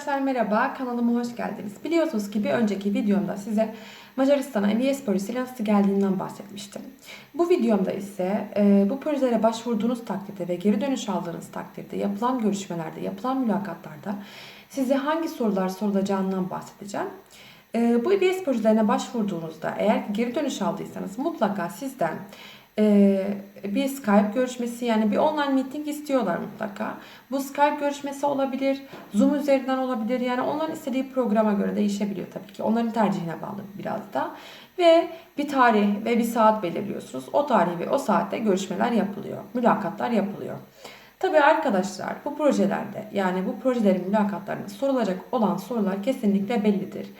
Arkadaşlar merhaba, kanalıma hoş geldiniz. Biliyorsunuz ki bir önceki videomda size Macaristan'a MBS projesiyle nasıl geldiğinden bahsetmiştim. Bu videomda ise e, bu projelere başvurduğunuz takdirde ve geri dönüş aldığınız takdirde yapılan görüşmelerde, yapılan mülakatlarda size hangi sorular sorulacağından bahsedeceğim. E, bu MBS projelerine başvurduğunuzda eğer geri dönüş aldıysanız mutlaka sizden e, bir Skype görüşmesi yani bir online meeting istiyorlar mutlaka. Bu Skype görüşmesi olabilir, Zoom üzerinden olabilir. Yani onların istediği programa göre değişebiliyor tabii ki. Onların tercihine bağlı biraz da. Ve bir tarih ve bir saat belirliyorsunuz. O tarih ve o saatte görüşmeler yapılıyor. Mülakatlar yapılıyor. Tabii arkadaşlar bu projelerde yani bu projelerin mülakatlarında sorulacak olan sorular kesinlikle bellidir.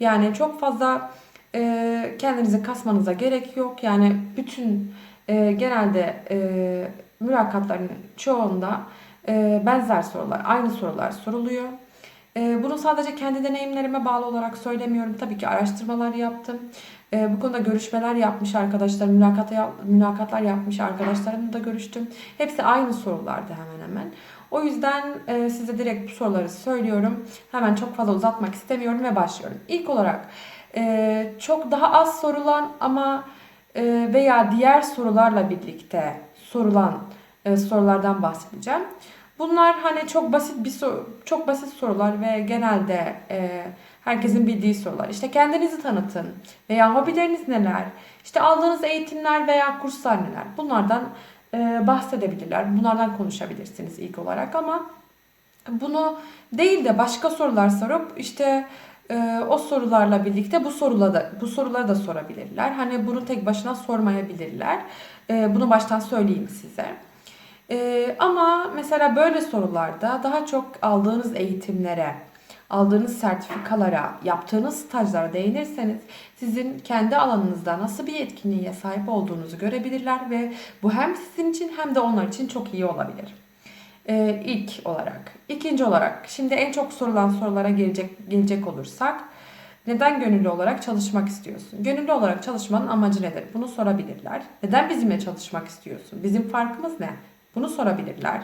Yani çok fazla e, kendinizi kasmanıza gerek yok. Yani bütün e, genelde e, mülakatların çoğunda e, benzer sorular, aynı sorular soruluyor. E, bunu sadece kendi deneyimlerime bağlı olarak söylemiyorum. Tabii ki araştırmalar yaptım. E, bu konuda görüşmeler yapmış arkadaşlar, mülakata, mülakatlar yapmış arkadaşlarımla da görüştüm. Hepsi aynı sorulardı hemen hemen. O yüzden e, size direkt bu soruları söylüyorum. Hemen çok fazla uzatmak istemiyorum ve başlıyorum. İlk olarak e, çok daha az sorulan ama veya diğer sorularla birlikte sorulan e, sorulardan bahsedeceğim. Bunlar hani çok basit bir soru, çok basit sorular ve genelde e, herkesin bildiği sorular. İşte kendinizi tanıtın veya hobileriniz neler, işte aldığınız eğitimler veya kurslar neler. Bunlardan e, bahsedebilirler. Bunlardan konuşabilirsiniz ilk olarak ama bunu değil de başka sorular sorup işte e, o sorularla birlikte bu soruları da bu soruları da sorabilirler. Hani bunu tek başına sormayabilirler. E, bunu baştan söyleyeyim size. E, ama mesela böyle sorularda daha çok aldığınız eğitimlere, aldığınız sertifikalara, yaptığınız stajlara değinirseniz sizin kendi alanınızda nasıl bir etkinliğe sahip olduğunuzu görebilirler ve bu hem sizin için hem de onlar için çok iyi olabilir. Ee, ilk olarak. İkinci olarak, şimdi en çok sorulan sorulara gelecek, gelecek olursak, neden gönüllü olarak çalışmak istiyorsun? Gönüllü olarak çalışmanın amacı nedir? Bunu sorabilirler. Neden bizimle çalışmak istiyorsun? Bizim farkımız ne? Bunu sorabilirler.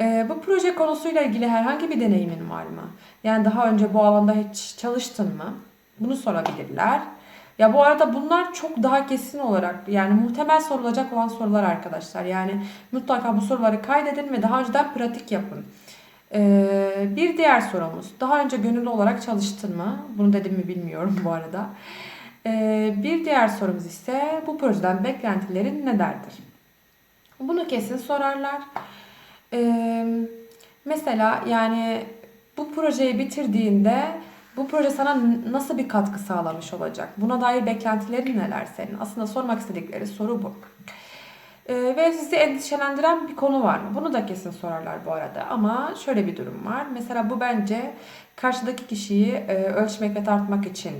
Ee, bu proje konusuyla ilgili herhangi bir deneyimin var mı? Yani daha önce bu alanda hiç çalıştın mı? Bunu sorabilirler. Ya bu arada bunlar çok daha kesin olarak yani muhtemel sorulacak olan sorular arkadaşlar. Yani mutlaka bu soruları kaydedin ve daha önceden pratik yapın. Ee, bir diğer sorumuz. Daha önce gönüllü olarak çalıştın mı? Bunu dedim mi bilmiyorum bu arada. Ee, bir diğer sorumuz ise bu projeden beklentilerin nelerdir? Bunu kesin sorarlar. Ee, mesela yani bu projeyi bitirdiğinde bu proje sana nasıl bir katkı sağlamış olacak? Buna dair beklentilerin neler senin? Aslında sormak istedikleri soru bu. Ee, ve sizi endişelendiren bir konu var mı? Bunu da kesin sorarlar bu arada. Ama şöyle bir durum var. Mesela bu bence karşıdaki kişiyi e, ölçmek ve tartmak için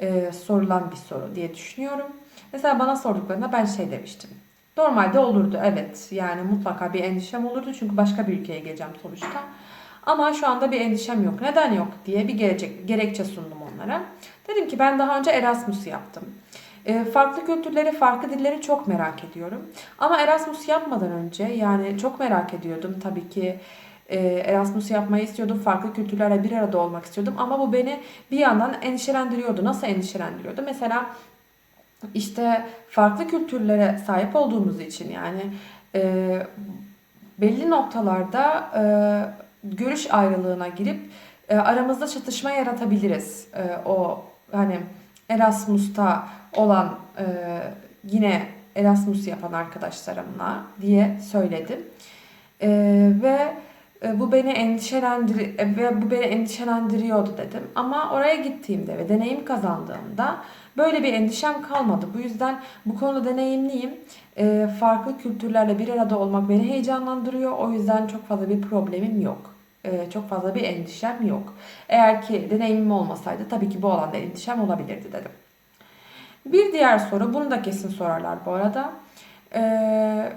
e, sorulan bir soru diye düşünüyorum. Mesela bana sorduklarında ben şey demiştim. Normalde olurdu evet. Yani mutlaka bir endişem olurdu. Çünkü başka bir ülkeye geleceğim sonuçta. Ama şu anda bir endişem yok. Neden yok diye bir gelecek, gerekçe sundum onlara. Dedim ki ben daha önce Erasmus yaptım. E, farklı kültürleri, farklı dilleri çok merak ediyorum. Ama Erasmus yapmadan önce yani çok merak ediyordum tabii ki. E, Erasmus yapmayı istiyordum. Farklı kültürlerle bir arada olmak istiyordum. Ama bu beni bir yandan endişelendiriyordu. Nasıl endişelendiriyordu? Mesela işte farklı kültürlere sahip olduğumuz için yani e, belli noktalarda e, görüş ayrılığına girip e, aramızda çatışma yaratabiliriz. E, o hani Erasmus'ta olan e, yine Erasmus yapan arkadaşlarımla diye söyledim. E, ve e, bu beni endişelendir e, ve bu beni endişelendiriyordu dedim. Ama oraya gittiğimde ve deneyim kazandığımda böyle bir endişem kalmadı. Bu yüzden bu konuda deneyimliyim. E, farklı kültürlerle bir arada olmak beni heyecanlandırıyor. O yüzden çok fazla bir problemim yok. Çok fazla bir endişem yok. Eğer ki deneyimim olmasaydı tabii ki bu alanda endişem olabilirdi dedim. Bir diğer soru, bunu da kesin sorarlar bu arada.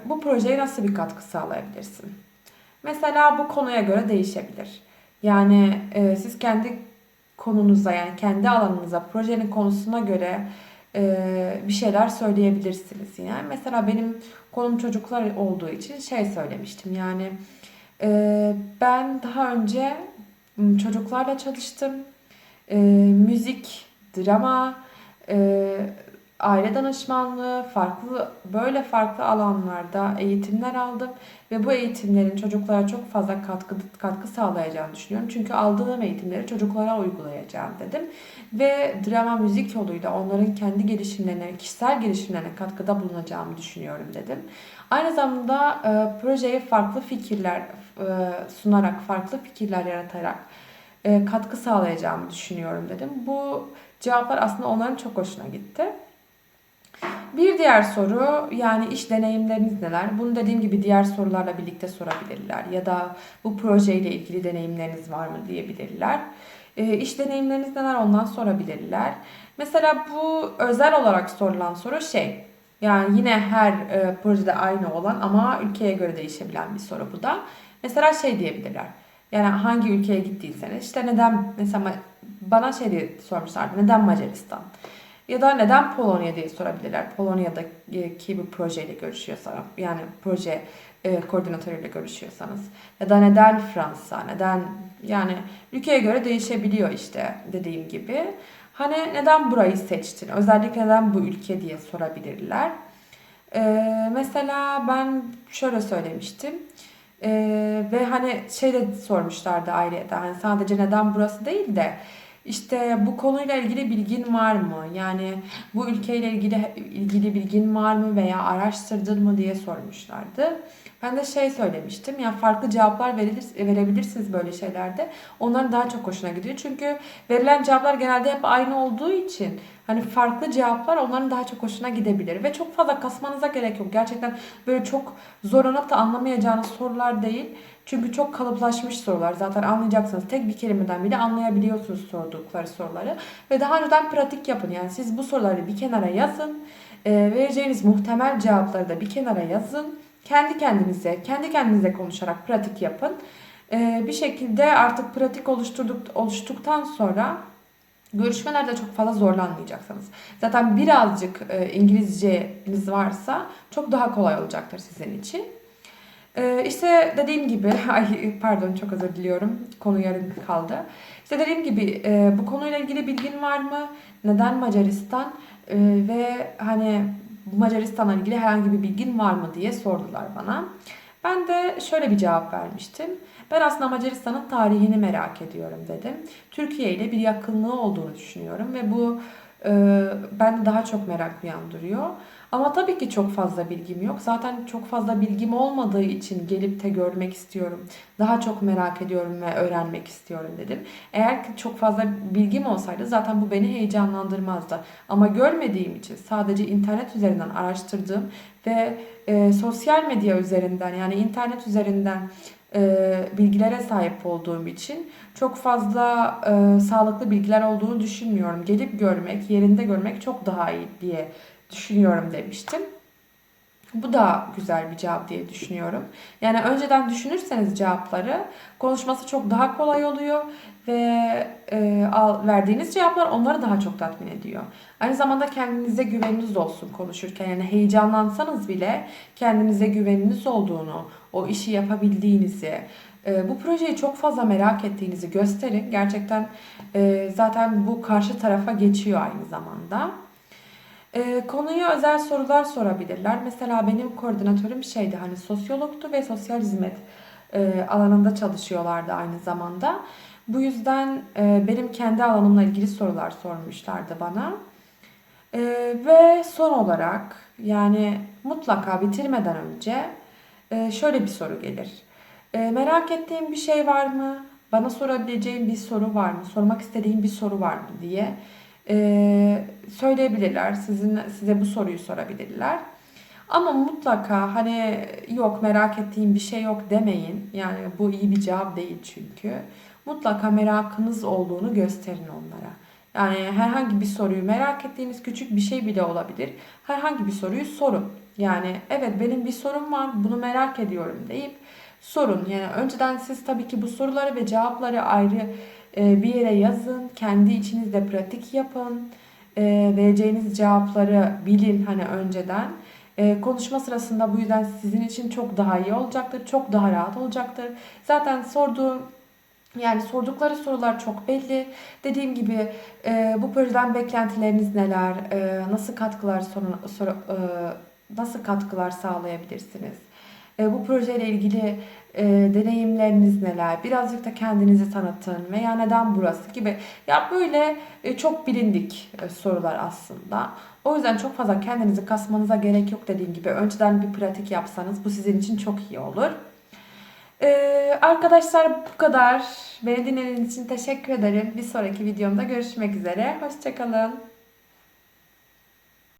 bu projeye nasıl bir katkı sağlayabilirsin? Mesela bu konuya göre değişebilir. Yani e, siz kendi konunuza yani kendi alanınıza, projenin konusuna göre e, bir şeyler söyleyebilirsiniz. Yani mesela benim konum çocuklar olduğu için şey söylemiştim. Yani e, ben daha önce m, çocuklarla çalıştım. E, müzik, drama, e, aile danışmanlığı, farklı böyle farklı alanlarda eğitimler aldım ve bu eğitimlerin çocuklara çok fazla katkı katkı sağlayacağını düşünüyorum. Çünkü aldığım eğitimleri çocuklara uygulayacağım dedim ve drama müzik yoluyla onların kendi gelişimlerine, kişisel gelişimlerine katkıda bulunacağımı düşünüyorum dedim. Aynı zamanda e, projeye farklı fikirler e, sunarak, farklı fikirler yaratarak e, katkı sağlayacağımı düşünüyorum dedim. Bu cevaplar aslında onların çok hoşuna gitti. Bir diğer soru yani iş deneyimleriniz neler? Bunu dediğim gibi diğer sorularla birlikte sorabilirler. Ya da bu projeyle ilgili deneyimleriniz var mı diyebilirler. E, iş deneyimleriniz neler ondan sorabilirler. Mesela bu özel olarak sorulan soru şey. Yani yine her e, projede aynı olan ama ülkeye göre değişebilen bir soru bu da. Mesela şey diyebilirler. Yani hangi ülkeye gittiyseniz işte neden mesela bana şey diye sormuşlardı. Neden Macaristan? Ya da neden Polonya diye sorabilirler. Polonya'daki bir projeyle görüşüyorsanız yani proje e, koordinatörüyle görüşüyorsanız. Ya da neden Fransa, neden yani ülkeye göre değişebiliyor işte dediğim gibi. Hani neden burayı seçtin? Özellikle neden bu ülke diye sorabilirler. Ee, mesela ben şöyle söylemiştim. Ee, ve hani şey de sormuşlardı ayrıca hani sadece neden burası değil de işte bu konuyla ilgili bilgin var mı? Yani bu ülkeyle ilgili ilgili bilgin var mı veya araştırdın mı diye sormuşlardı. Ben de şey söylemiştim. Ya farklı cevaplar verilir, verebilirsiniz böyle şeylerde. Onların daha çok hoşuna gidiyor. Çünkü verilen cevaplar genelde hep aynı olduğu için hani farklı cevaplar onların daha çok hoşuna gidebilir ve çok fazla kasmanıza gerek yok. Gerçekten böyle çok zorlanıp da anlamayacağınız sorular değil. Çünkü çok kalıplaşmış sorular. Zaten anlayacaksınız. Tek bir kelimeden bile anlayabiliyorsunuz sordukları soruları. Ve daha önceden pratik yapın. Yani siz bu soruları bir kenara yazın. Vereceğiniz muhtemel cevapları da bir kenara yazın. Kendi kendinize, kendi kendinize konuşarak pratik yapın. E, bir şekilde artık pratik oluşturduk, oluştuktan sonra görüşmelerde çok fazla zorlanmayacaksınız. Zaten birazcık e, İngilizceniz varsa çok daha kolay olacaktır sizin için. Ee, işte dediğim gibi, ay pardon çok özür diliyorum, konu yarım kaldı. İşte dediğim gibi e, bu konuyla ilgili bilgin var mı? Neden Macaristan? E, ve hani Macaristan'la ilgili herhangi bir bilgin var mı diye sordular bana. Ben de şöyle bir cevap vermiştim. Ben aslında Macaristan'ın tarihini merak ediyorum dedim. Türkiye ile bir yakınlığı olduğunu düşünüyorum ve bu e, bende daha çok merak uyandırıyor. Ama tabii ki çok fazla bilgim yok. Zaten çok fazla bilgim olmadığı için gelip de görmek istiyorum. Daha çok merak ediyorum ve öğrenmek istiyorum dedim. Eğer ki çok fazla bilgim olsaydı zaten bu beni heyecanlandırmazdı. Ama görmediğim için sadece internet üzerinden araştırdığım ve e, sosyal medya üzerinden yani internet üzerinden e, bilgilere sahip olduğum için çok fazla e, sağlıklı bilgiler olduğunu düşünmüyorum. Gelip görmek, yerinde görmek çok daha iyi diye düşünüyorum demiştim. Bu da güzel bir cevap diye düşünüyorum. Yani önceden düşünürseniz cevapları konuşması çok daha kolay oluyor ve e, al, verdiğiniz cevaplar onları daha çok tatmin ediyor. Aynı zamanda kendinize güveniniz olsun konuşurken. Yani heyecanlansanız bile kendinize güveniniz olduğunu, o işi yapabildiğinizi, e, bu projeyi çok fazla merak ettiğinizi gösterin. Gerçekten e, zaten bu karşı tarafa geçiyor aynı zamanda. E, konuya özel sorular sorabilirler. Mesela benim koordinatörüm şeydi hani sosyologtu ve sosyal hizmet e, alanında çalışıyorlardı aynı zamanda. Bu yüzden e, benim kendi alanımla ilgili sorular sormuşlardı bana. E, ve son olarak yani mutlaka bitirmeden önce e, şöyle bir soru gelir. E, merak ettiğim bir şey var mı? Bana sorabileceğim bir soru var mı? Sormak istediğim bir soru var mı diye e, söyleyebilirler. Sizin size bu soruyu sorabilirler. Ama mutlaka hani yok merak ettiğim bir şey yok demeyin. Yani bu iyi bir cevap değil çünkü. Mutlaka merakınız olduğunu gösterin onlara. Yani herhangi bir soruyu merak ettiğiniz küçük bir şey bile olabilir. Herhangi bir soruyu sorun. Yani evet benim bir sorum var bunu merak ediyorum deyip sorun. Yani önceden siz tabii ki bu soruları ve cevapları ayrı bir yere yazın. Kendi içinizde pratik yapın. E, vereceğiniz cevapları bilin hani önceden. E, konuşma sırasında bu yüzden sizin için çok daha iyi olacaktır. Çok daha rahat olacaktır. Zaten sorduğum Yani sordukları sorular çok belli. Dediğim gibi e, bu projeden beklentileriniz neler? E, nasıl katkılar sorun, soru, e, nasıl katkılar sağlayabilirsiniz? Bu projeyle ilgili e, deneyimleriniz neler? Birazcık da kendinizi tanıtın veya neden burası gibi. Ya böyle e, çok bilindik e, sorular aslında. O yüzden çok fazla kendinizi kasmanıza gerek yok dediğim gibi. Önceden bir pratik yapsanız bu sizin için çok iyi olur. Ee, arkadaşlar bu kadar. Beni dinlediğiniz için teşekkür ederim. Bir sonraki videomda görüşmek üzere. Hoşçakalın.